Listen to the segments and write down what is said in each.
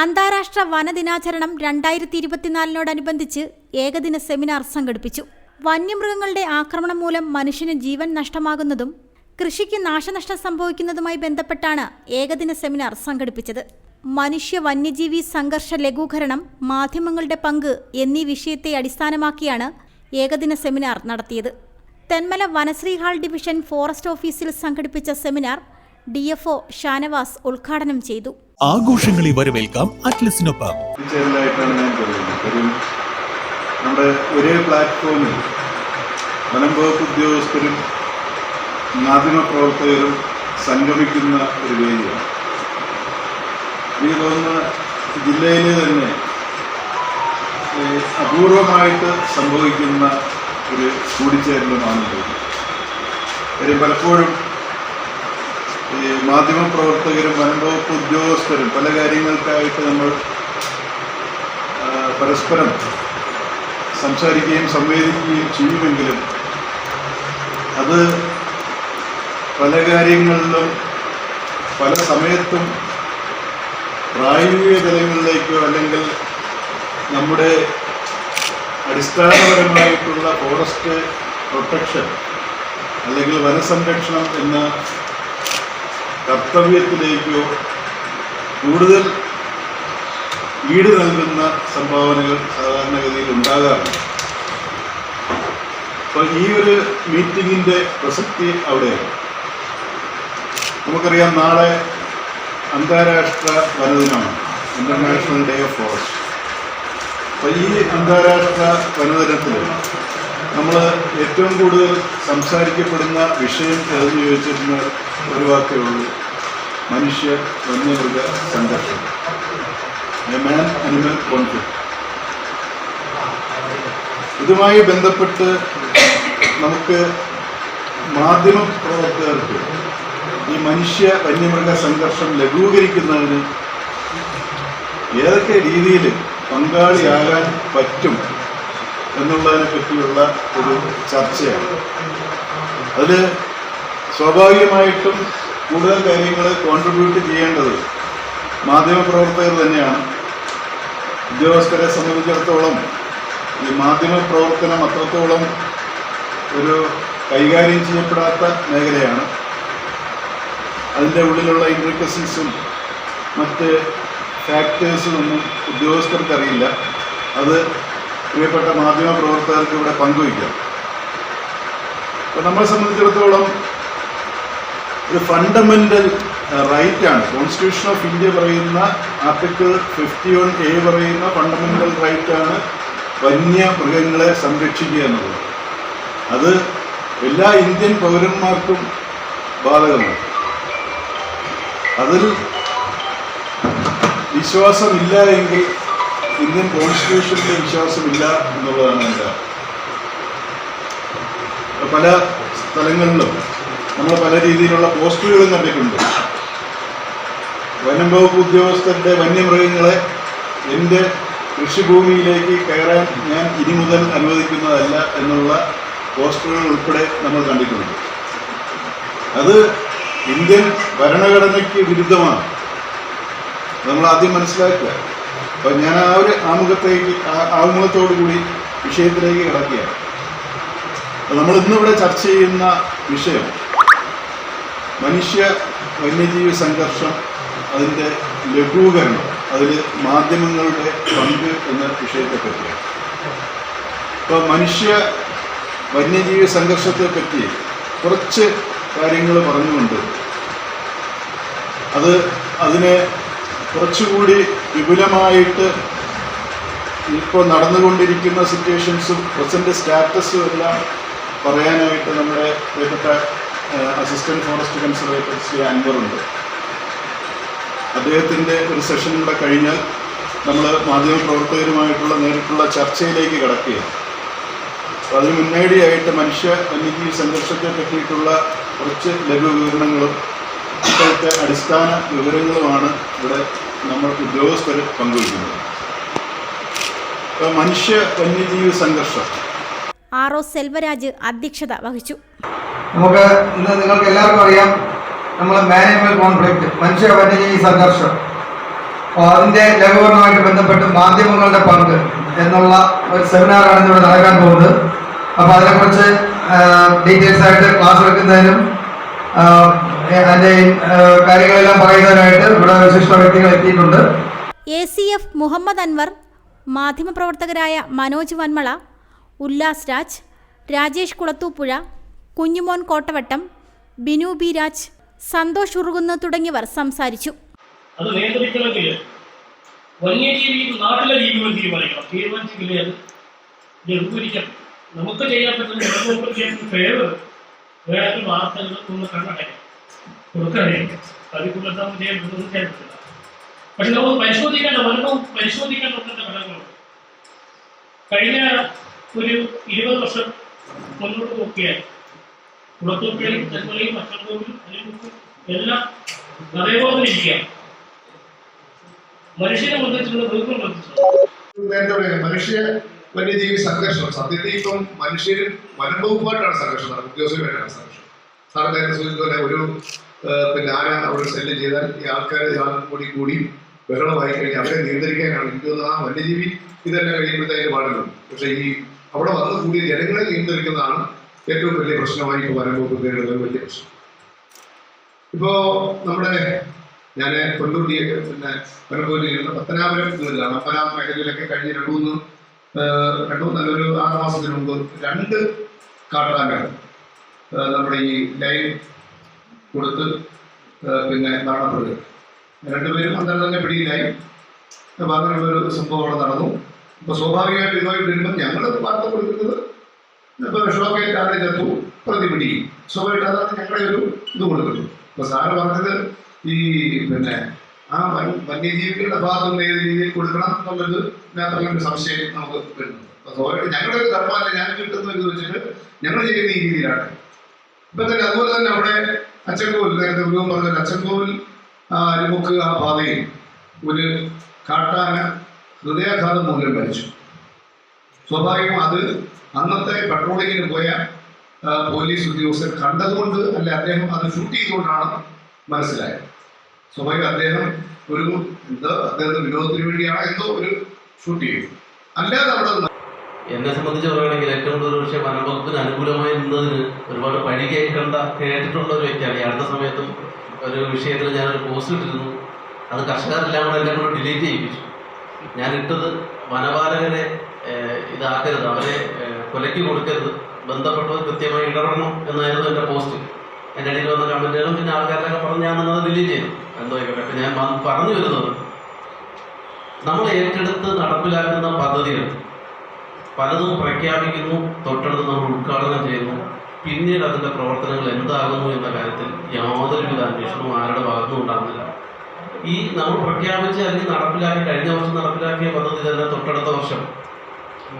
അന്താരാഷ്ട്ര വനദിനാചരണം രണ്ടായിരത്തി ഇരുപത്തിനാലിനോടനുബന്ധിച്ച് ഏകദിന സെമിനാർ സംഘടിപ്പിച്ചു. വന്യമൃഗങ്ങളുടെ ആക്രമണം മൂലം മനുഷ്യന് ജീവൻ നഷ്ടമാകുന്നതും കൃഷിക്ക് നാശനഷ്ടം സംഭവിക്കുന്നതുമായി ബന്ധപ്പെട്ടാണ് ഏകദിന സെമിനാർ സംഘടിപ്പിച്ചത്. മനുഷ്യ വന്യജീവി സംഘർഷ ലഘൂകരണം മാധ്യമങ്ങളുടെ പങ്ക് എന്നീ വിഷയത്തെ അടിസ്ഥാനമാക്കിയാണ് ഏകദിന സെമിനാർ നടത്തിയത്. Thenmala Vanasree hall division forest ഓഫീസിൽ സംഘടിപ്പിച്ച സെമിനാർ ഡി ഷാനവാസ് ഉദ്ഘാടനം ചെയ്തു. ആഘോഷങ്ങളെ വരവേൽക്കാം അറ്റ്ലസിനൊപ്പം. നമ്മുടെ ഒരേ പ്ലാറ്റ്ഫോമിൽ വനം വകുപ്പ് ഉദ്യോഗസ്ഥരും മാധ്യമപ്രവർത്തകരും സംഗമിക്കുന്ന ഒരു വേദിയാണ്. എനിക്ക് തോന്നുന്ന ജില്ലയിലെ തന്നെ അപൂർവമായിട്ട് സംഭവിക്കുന്ന ഒരു കൂടിച്ചേരലുമാണ് കാര്യം പലപ്പോഴും ഈ മാധ്യമപ്രവർത്തകരും വനംവകുപ്പ് ഉദ്യോഗസ്ഥരും പല കാര്യങ്ങൾക്കായിട്ട് നമ്മൾ പരസ്പരം സംസാരിക്കുകയും സംവേദിക്കുകയും ചെയ്യുമെങ്കിലും അത് പല കാര്യങ്ങളിലും പല സമയത്തും പ്രായോഗിക തലങ്ങളിലേക്കോ അല്ലെങ്കിൽ നമ്മുടെ അടിസ്ഥാനപരമായിട്ടുള്ള ഫോറസ്റ്റ് പ്രൊട്ടക്ഷൻ അല്ലെങ്കിൽ വനസംരക്ഷണം എന്ന കർത്തവ്യത്തിലേക്കോ കൂടുതൽ ഈട് നൽകുന്ന സംഭാവനകൾ സാധാരണഗതിയിൽ ഉണ്ടാകാറുണ്ട് അപ്പോൾ ഈ ഒരു മീറ്റിങ്ങിന്റെ പ്രസക്തി അവിടെയാണ്. നമുക്കറിയാം നാളെ അന്താരാഷ്ട്ര വനദിനമാണ്. ഇന്റർനാഷണൽ ഡേ ഓഫ് ഫോറസ്റ്റ് അപ്പോൾ ഈ അന്താരാഷ്ട്ര വനദിനത്തിൽ നമ്മൾ ഏറ്റവും കൂടുതൽ സംസാരിക്കപ്പെടുന്ന വിഷയം തെളിഞ്ഞു ചോദിച്ചിരുന്ന ഒരു വാക്കേ ഉള്ളൂ. മനുഷ്യ വന്യമൃഗ സംഘർഷം എ മാൻ അനിമൽ കോൺഫ്ലിക്ട് ഇതുമായി ബന്ധപ്പെട്ട് നമുക്ക് മാധ്യമ പ്രവർത്തകർക്ക് ഈ മനുഷ്യ വന്യമൃഗ സംഘർഷം ലഘൂകരിക്കുന്നതിന് ഏതൊക്കെ രീതിയിൽ പങ്കാളിയാകാൻ പറ്റും എന്നുള്ളതിനെ പറ്റിയുള്ള ഒരു ചർച്ചയാണ്. അതിൽ സ്വാഭാവികമായിട്ടും കൂടുതൽ കാര്യങ്ങൾ കോൺട്രിബ്യൂട്ട് ചെയ്യേണ്ടത് മാധ്യമപ്രവർത്തകർ തന്നെയാണ്. ഉദ്യോഗസ്ഥരെ സംബന്ധിച്ചിടത്തോളം ഈ മാധ്യമ പ്രവർത്തനം അത്രത്തോളം ഒരു കൈകാര്യം ചെയ്യപ്പെടാത്ത മേഖലയാണ്. അതിന്റെ ഉള്ളിലുള്ള ഇൻട്രിക്കസീസും മറ്റ് ഫാക്ടേഴ്സും ഒന്നും ഉദ്യോഗസ്ഥർക്കറിയില്ല. അത് പ്രിയപ്പെട്ട മാധ്യമ പ്രവർത്തകർക്ക് ഇവിടെ പങ്കുവയ്ക്കാം. അപ്പൊ നമ്മളെ സംബന്ധിച്ചിടത്തോളം ഒരു റൈറ്റ് റൈറ്റാണ് കോൺസ്റ്റിറ്റ്യൂഷൻ ഓഫ് ഇന്ത്യ പറയുന്ന ആർട്ടിക്കിൾ ഫിഫ്റ്റി വൺ എ പറയുന്ന ഫണ്ടമെന്റൽ റൈറ്റാണ് വന്യമൃഗങ്ങളെ സംരക്ഷിക്കുക എന്നുള്ളത്. അത് എല്ലാ ഇന്ത്യൻ പൗരന്മാർക്കും ബാധകമാണ്. അതിൽ വിശ്വാസമില്ല എങ്കിൽ ഇന്ത്യൻ കോൺസ്റ്റിറ്റ്യൂഷനിൽ വിശ്വാസമില്ല എന്നുള്ളതാണ് എന്റെ പല സ്ഥലങ്ങളിലും നമ്മൾ പല രീതിയിലുള്ള പോസ്റ്റുകളും കണ്ടിട്ടുണ്ട്. വനം വകുപ്പ് ഉദ്യോഗസ്ഥരുടെ വന്യമൃഗങ്ങളെ എന്റെ കൃഷിഭൂമിയിലേക്ക് കയറാൻ ഞാൻ ഇനി മുതൽ അനുവദിക്കുന്നതല്ല എന്നുള്ള പോസ്റ്ററുകൾ ഉൾപ്പെടെ നമ്മൾ കണ്ടിട്ടുണ്ട്. അത് ഇന്ത്യൻ ഭരണഘടനയ്ക്ക് വിരുദ്ധമാണ്. നമ്മൾ ആദ്യം മനസ്സിലാക്കുക. അപ്പം ഞാൻ ആ ഒരു ആമുഖത്തേക്ക് ആമുഖത്തോടു കൂടി വിഷയത്തിലേക്ക് കിടക്കുകയാണ്. നമ്മൾ ഇന്നിവിടെ ചർച്ച ചെയ്യുന്ന വിഷയം മനുഷ്യ വന്യജീവി സംഘർഷം അതിന്റെ ലഘൂകരണം അതിൽ മാധ്യമങ്ങളുടെ പങ്ക് എന്ന വിഷയത്തെ പറ്റിയാണ് ഇപ്പോൾ മനുഷ്യ വന്യജീവി സംഘർഷത്തെ പറ്റി കുറച്ച് കാര്യങ്ങൾ പറഞ്ഞുകൊണ്ട് അത് അതിനെ കുറച്ചുകൂടി വിപുലമായിട്ട് ഇപ്പോൾ നടന്നുകൊണ്ടിരിക്കുന്ന സിറ്റുവേഷൻസും പ്രസന്റ് സ്റ്റാറ്റസും എല്ലാം പറയാനായിട്ട് നമ്മുടെ പ്രിയപ്പെട്ട അസിസ്റ്റന്റ് ഫോറസ്റ്റ് കൺസർവേറ്റർ ശ്രീ അൻവറുണ്ട്. അദ്ദേഹത്തിന്റെ ഒരു സെഷൻ കൂടെ കഴിഞ്ഞാൽ നമ്മൾ മാധ്യമപ്രവർത്തകരുമായിട്ടുള്ള നേരിട്ടുള്ള ചർച്ചയിലേക്ക് കടക്കുകയാണ്. അപ്പോൾ അതിന് മുന്നോടിയായിട്ട് മനുഷ്യ വന്യജീവി സംഘർഷത്തെ പറ്റിയിട്ടുള്ള കുറച്ച് ലഘു വിവരണങ്ങളും ഇപ്പോഴത്തെ അടിസ്ഥാന വിവരങ്ങളുമാണ് ഇവിടെ നമ്മൾ ഉദ്യോഗസ്ഥർ പങ്കുവയ്ക്കുന്നത്. മനുഷ്യ വന്യജീവി സംഘർഷം. ആർ ഒ സെൽവരാജ് അധ്യക്ഷത വഹിച്ചു. നമുക്ക് ഇന്ന് നിങ്ങൾക്ക് എല്ലാവർക്കും അറിയാം നമ്മൾ മാനേജ്മെന്റ് കോൺഫ്ലിക്റ്റ് മനുഷ്യ വന്യജീവി സംഘർഷം. അതിന്റെ ലഘൂകരണമായിട്ട് ബന്ധപ്പെട്ട് മാധ്യമങ്ങളുടെ പങ്ക് എന്നുള്ള ഒരു സെമിനാറാണ് ഇവിടെ നടക്കാൻ പോകുന്നത്. അപ്പോൾ അതിനെക്കുറിച്ച് ഡീറ്റെയിൽസ് ആയിട്ട് ക്ലാസ് എടുക്കുന്നതിനും അതിന്റെ കാര്യങ്ങളെല്ലാം പറയുന്നതിനായിട്ട് ഇവിടെ വിശിഷ്ട വ്യക്തികൾ എത്തിയിട്ടുണ്ട്. A C F Muhammad Anwar മാധ്യമപ്രവർത്തകരായ Manoj Vanmala Ullas Raj Rajesh Kulathupuzha Kunjumon Kottavattam Binu B Raj Santhosh Urukunnu തുടങ്ങിയവർ സംസാരിച്ചു. അത് നിയന്ത്രിക്കണമെങ്കിൽ വന്യജീവി നാട്ടിലെ ജീവികൾ തീരുമാനിക്കണം. തീരുമാനിച്ചില്ലേ അത്? ലഘൂകരിക്കണം നമുക്ക് ചെയ്യാൻ പറ്റുന്ന ഫേവർ വേറെ വാർത്തകൾ ഒന്ന് കണ്ണടയ്ക്കാം കൊടുക്കണേ കൂടുതൽ നമുക്ക് ചെയ്യാൻ പറ്റുന്നത് പറ്റില്ല. പക്ഷെ നമുക്ക് പരിശോധിക്കേണ്ട വലുപ്പം പരിശോധിക്കേണ്ട ഒന്നത്തെ ഘടകങ്ങളുണ്ട്. കഴിഞ്ഞ ഒരു ഇരുപത് വർഷം മുന്നോട്ട് നോക്കിയാൽ കുളത്തൂക്കലും തെന്മലയും മറ്റന്നൂരും അലിമുക്കും എല്ലാം ഇരിക്കുകയാണ്. മനുഷ്യനെ ബന്ധിച്ചിട്ടുണ്ട് മൃഗം ബന്ധിച്ചിട്ടുണ്ട്. മനുഷ്യ വന്യജീവി സംഘർഷം. സത്യത്തിൽ ഇപ്പം മനുഷ്യരും വനംവകുപ്പായിട്ടാണ് സംഘർഷം നടക്കുന്നത് ഉദ്യോഗസ്ഥരുമായിട്ടാണ് സംഘർഷം. സാർ നേരത്തെ സൂചിപ്പിച്ചതുപോലെ ഒരു പിന്നെ ആന അവിടെ ശല്യം ചെയ്താൽ ഈ ആൾക്കാരെ കൂടി കൂടി ബഹളമായി കഴിഞ്ഞാൽ അവരെ നിയന്ത്രിക്കാനാണ് എനിക്ക് തോന്നുന്നത് ആ വന്യജീവി ഇതെല്ലാം കഴിയുമ്പോഴത്തേക്ക് പാടുള്ളൂ പക്ഷേ ഈ അവിടെ വന്ന് കൂടിയ ജനങ്ങളെ നിയന്ത്രിക്കുന്നതാണ് ഏറ്റവും വലിയ പ്രശ്നമായി വനംവകുപ്പ് നേരിടുന്ന ഒരു വലിയ പ്രശ്നം. ഇപ്പോ നമ്മുടെ ഞാൻ കൊണ്ടൂട്ടി പിന്നെ വനംപൂരിൽ പത്തനാപുരം ഇതിലാണ് പത്തനാപുരം മേഖലയിലൊക്കെ കഴിഞ്ഞ രണ്ടു മൂന്ന് രണ്ടു നല്ലൊരു ആറു മാസത്തിന് മുമ്പ് രണ്ട് കാട്ടാങ്ങൾ നമ്മുടെ ഈ ലൈൻ കൊടുത്ത് പിന്നെ മരണപ്പെടുക രണ്ടുപേരും അന്നേരം തന്നെ പിടിയിലായി. അപ്പം അങ്ങനെയുള്ള ഒരു സംഭവം അവിടെ നടന്നു. അപ്പൊ സ്വാഭാവികമായിട്ട് ഇതുമായി വരുമ്പോൾ ഞങ്ങൾ വാർത്ത കൊടുക്കുന്നത് ഇപ്പൊ വിഷമൊക്കെ ആരുടെ ചത്തു പ്രതി പിടിയും സ്വാഭാവികമായിട്ട് അതാണ് ഞങ്ങളുടെ ഒരു ഇത് കൊടുക്കുന്നത്. അപ്പൊ സാറ് പറഞ്ഞത് ഈ പിന്നെ ആ വന്യജീവികളുടെ ഭാഗത്തുനിന്ന് ഏത് രീതിയിൽ കൊടുക്കണം എന്നുള്ളത് ഒരു സംശയം നമുക്ക് വരുന്നുണ്ട്. ഞങ്ങളുടെ ഒരു ധർമ്മമല്ല ഞാൻ കിട്ടുന്നു എന്ന് വെച്ചിട്ട് ഞങ്ങൾ ചെയ്യുന്ന ഈ രീതിയിലാണ്. ഇപ്പൊ തന്നെ അതുപോലെ തന്നെ അവിടെ അച്ചൻകോവിൽ നേരത്തെ ഉപയോഗം പറഞ്ഞത് അച്ചൻകോവിൽ അരിമുക്ക് ആ പാതയിൽ ഒരു കാട്ടാന ഹൃദയാഘാതം മൂലം മരിച്ചു. സ്വാഭാവികം അത് അന്നത്തെ പട്രോളിങ്ങിന് പോയ പോലീസ് ഉദ്യോഗസ്ഥർ കണ്ടതുകൊണ്ട് അല്ലെ അദ്ദേഹം അത് ഷൂട്ട് ചെയ്തുകൊണ്ടാണ് മനസ്സിലായത്. സ്വാഭാവികം അദ്ദേഹം ഒരു എന്തോ അദ്ദേഹത്തെ വിനോദത്തിന് വേണ്ടിയാണ് എന്തോ ഒരു ഷൂട്ട് ചെയ്തു അല്ലാതെ അവിടെ എന്നെ സംബന്ധിച്ച് പറയുകയാണെങ്കിൽ ഏറ്റവും കൂടുതൽ പക്ഷേ വനംവകുപ്പിന് അനുകൂലമായി നിന്നതിന് ഒരുപാട് പഴി കേൾക്കേണ്ട കേട്ടിട്ടുള്ള ഒരു വ്യക്തിയാണ്. ഈ അടുത്ത സമയത്തും ഒരു വിഷയത്തിൽ ഞാനൊരു പോസ്റ്റ് ഇട്ടിരുന്നു. അത് കർഷകരെല്ലാം കൂടെ എല്ലാം കൂടെ ഡിലീറ്റ് ചെയ്യിപ്പിച്ചു. ഞാൻ ഇട്ടത് വനപാലകരെ ഇതാക്കരുത്. അവരെ കൊലയ്ക്ക് കൊടുക്കരുത്. ബന്ധപ്പെട്ടവർ കൃത്യമായി ഇടപെടണം എന്നായിരുന്നു എന്റെ പോസ്റ്റ് എന്റെ ഇടയിൽ വന്ന കമന്റുകളും പിന്നെ ആൾക്കാരൊക്കെ പറഞ്ഞ് ഞാൻ നിന്നത് ഡിലീറ്റ് ചെയ്യും എന്തോ ആയിക്കോട്ടെ ഞാൻ പറഞ്ഞു വരുന്നത് നമ്മൾ ഏറ്റെടുത്ത് നടപ്പിലാക്കുന്ന പദ്ധതികൾ. പലതും പ്രഖ്യാപിക്കുന്നു തൊട്ടടുത്ത് നമ്മൾ ഉദ്ഘാടനം ചെയ്യുന്നു. പിന്നീട് അതിന്റെ പ്രവർത്തനങ്ങൾ എന്താകുന്നു എന്ന കാര്യത്തിൽ യാതൊരുവിധ അന്വേഷണവും ആരുടെ ഭാഗത്തും ഉണ്ടാകുന്നില്ല. ഈ നമ്മൾ പ്രഖ്യാപിച്ച് അല്ലെങ്കിൽ നടപ്പിലാക്കി കഴിഞ്ഞ വർഷം നടപ്പിലാക്കിയ പദ്ധതി തന്നെ തൊട്ടടുത്ത വർഷം.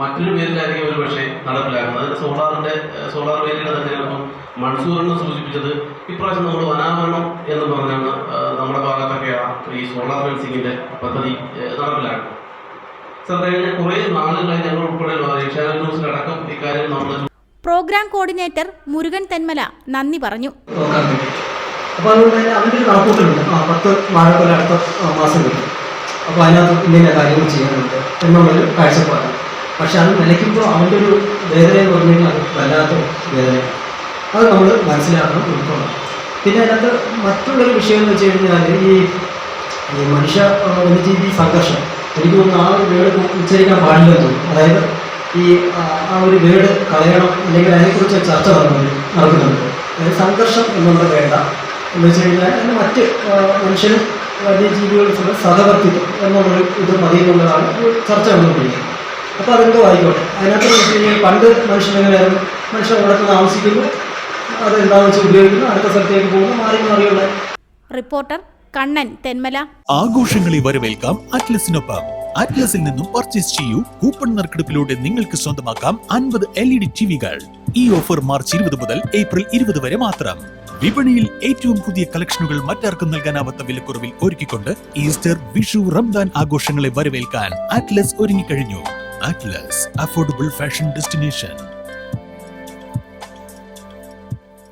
മറ്റൊരു പേരിലായിരിക്കും ഒരു പക്ഷേ നടപ്പിലാക്കുന്നത്. അതിന്റെ സോളാറിന്റെ സോളാർ വേലിയുടെ തന്നെ ചിലപ്പം മൺസൂറിന് സൂചിപ്പിച്ചത് ഇപ്രാവശ്യം നമ്മൾ വനാവരണം എന്ന് പറഞ്ഞാണ് നമ്മുടെ ഭാഗത്തൊക്കെ ആ ഈ സോളാർ ഫെൻസിങ്ങിന്റെ പദ്ധതി നടപ്പിലാക്കുന്നത്. സാർ കഴിഞ്ഞ കുറേ നാളുകളായി ഞങ്ങൾ ഉൾപ്പെടെ ഏഷ്യാനെറ്റ് ന്യൂസിലടക്കം ഇക്കാര്യം നമ്മൾ പ്രോഗ്രാം കോർഡിനേറ്റർ മുരുകൻ തെന്മല നന്ദി പറഞ്ഞു. അപ്പൊ അപ്പോൾ അതുകൊണ്ട് തന്നെ അതിന്റെ ഒരു കണക്കൂട്ടലുണ്ട്. ആ പത്ത് വാഴക്കൊല അടുത്ത മാസം കിട്ടും. അപ്പോൾ അതിനകത്ത് ഇന്ന കാര്യങ്ങൾ ചെയ്യാനുണ്ട്. എന്നുള്ളൊരു കാഴ്ചപ്പാടാണ്. പക്ഷെ അത് നിലയ്ക്കുമ്പോൾ അവന്റെ ഒരു വേദന എന്ന് പറഞ്ഞു കഴിഞ്ഞാൽ അത് വല്ലാത്ത വേദന അത് നമ്മൾ മനസ്സിലാക്കണം ഉൾക്കൊള്ളണം. പിന്നെ അതിനകത്ത് മറ്റുള്ളൊരു വിഷയം എന്ന് വെച്ച് കഴിഞ്ഞാൽ ഈ മനുഷ്യ വന്യജീവി സംഘർഷം. എനിക്ക് തോന്നുന്നു ആ ഒരു വേർഡ് ഉച്ചരിക്കാൻ പാടില്ലെന്ന് തോന്നുന്നു. അതായത് ഈ ആ, ഒരു വേർഡ് കളയണം അല്ലെങ്കിൽ അതിനെക്കുറിച്ച് ചർച്ച നടന്നു നടക്കുന്നുണ്ട് അതായത് സംഘർഷം എന്നുള്ളത് വേണ്ട എന്ന് വെച്ച് കഴിഞ്ഞാൽ അതിന് മറ്റ് മനുഷ്യനും വന്യജീവികൾക്കുള്ള സഹവർത്തിത്വം എന്നുള്ളൊരു ഇത് മതി എന്നുള്ളതാണ് ചർച്ച വന്നുകൊണ്ടിരിക്കുന്നത് അപ്പോൾ അതെന്തോ ആയിക്കോട്ടെ അതിനകത്ത് എന്ന് വെച്ച് കഴിഞ്ഞാൽ പണ്ട് മനുഷ്യൻ എങ്ങനെയായിരുന്നു മനുഷ്യൻ അവിടത്ത് താമസിക്കുന്നു. അതെന്താണെന്ന് വെച്ച് ഉപയോഗിക്കുന്നു. അടുത്ത സ്ഥലത്തേക്ക് പോകുന്നു. മാറി മാറിയുള്ള റിപ്പോർട്ടർ കണ്ണൻ തെന്മല. ആഘോഷങ്ങളെ വരവേൽക്കാം അറ്റ്ലസിനൊപ്പം. അറ്റ്ലസിൽ നിന്നും പർച്ചേസ് ചെയ്യൂ. കൂപ്പൺ നറുക്കെടുപ്പിലൂടെ നിങ്ങൾക്ക് സ്വന്തമാക്കാം അൻപത് എൽ ഇ ഡി ടിവികൾ. ഈ ഓഫർ മാർച്ച് ഇരുപത് മുതൽ ഏപ്രിൽ ഇരുപത് വരെ മാത്രം. വിപണിയിൽ ഏറ്റവും പുതിയ കളക്ഷനുകൾ മറ്റാർക്കും നൽകാനാവാത്ത വിലക്കുറവിൽ ഒരുക്കിക്കൊണ്ട് ഈസ്റ്റർ വിഷു റംദാൻ ആഘോഷങ്ങളെ വരവേൽക്കാൻ അറ്റ്ലസ് ഒരുങ്ങിക്കഴിഞ്ഞു. Atlas affordable fashion destination